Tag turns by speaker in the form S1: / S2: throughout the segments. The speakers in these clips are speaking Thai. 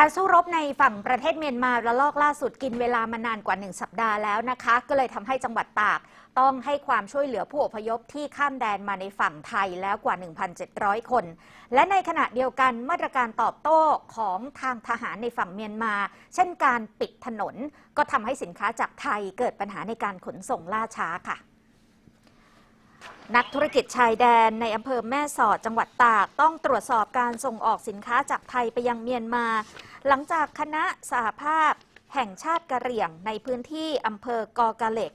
S1: การสู้รบในฝั่งประเทศเมียนมาระลอกล่าสุดกินเวลามานานกว่า 1 สัปดาห์แล้วนะคะ ก็เลยทำให้จังหวัดตาก ต้องให้ความช่วยเหลือผู้อพยพที่ข้ามแดนมาในฝั่งไทยแล้วกว่า 1,700 คน และในขณะเดียวกันมาตรการตอบโต้ของทางทหารในฝั่งเมียนมา เช่นการปิดถนน ก็ทำให้สินค้าจากไทยเกิดปัญหาในการขนส่งล่าช้าค่ะนักธุรกิจชายแดนในอำเภอแม่สอดจังหวัดตาก ต้องตรวจสอบการส่งออกสินค้าจากไทยไปยังเมียนมา หลังจากคณะสหภาพแห่งชาติกะเหรี่ยงในพื้นที่อำเภอกอกะเหล็ก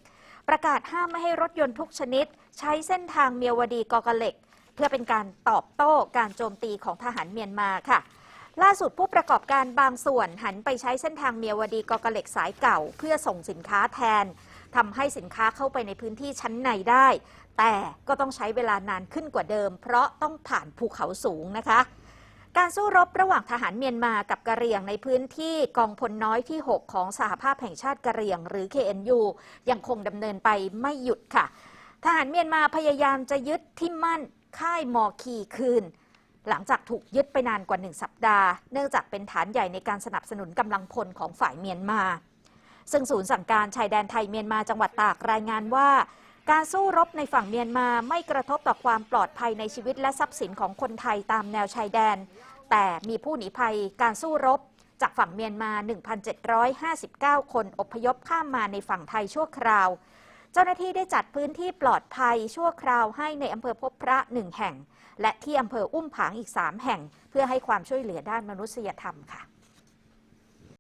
S1: ประกาศห้ามไม่ให้รถยนต์ทุกชนิด ใช้เส้นทางเมียวดีกอกะเหล็ก เพื่อเป็นการตอบโต้การโจมตีของทหารเมียนมาค่ะ ล่าสุดผู้ประกอบการบางส่วนหันไปใช้เส้นทางเมียวดีกอกะเหล็กสายเก่า เพื่อส่งสินค้าแทนทำให้สินค้าเข้าไปในพื้นที่ชั้นในได้ แต่ก็ต้องใช้เวลานานขึ้นกว่าเดิม เพราะต้องผ่านภูเขาสูงนะคะ การสู้รบระหว่างทหารเมียนมากับกะเหรี่ยงในพื้นที่กองพลน้อยที่ 6 ของสหภาพแห่งชาติกะเหรี่ยง หรือ KNU ยังคงดำเนินไปไม่หยุดค่ะ ทหารเมียนมาพยายามจะยึดที่มั่นค่ายมอคีคืน หลังจากถูกยึดไปนานกว่าหนึ่งสัปดาห์ เนื่องจากเป็นฐานใหญ่ในการสนับสนุนกำลังพลของฝ่ายเมียนมา ซึ่งศูนย์สั่งการชายแดนไทยเมียนมาจังหวัดตากรายงานว่า การสู้รบในฝั่งเมียนมาไม่กระทบต่อความปลอดภัยในชีวิตและทรัพย์สินของคนไทยตามแนวชายแดน แต่มีผู้หนีภัยการสู้รบจากฝั่งเมียนมา 1,759 คนอพยพข้ามมาในฝั่งไทยชั่วคราว เจ้าหน้าที่ได้จัดพื้นที่ปลอดภัยชั่วคราวให้ในอำเภอพบพระหนึ่งแห่ง และที่อำเภออุ้มผางอีก 3 แห่ง เพื่อให้ความช่วยเหลือด้านมนุษยธรรมค่ะ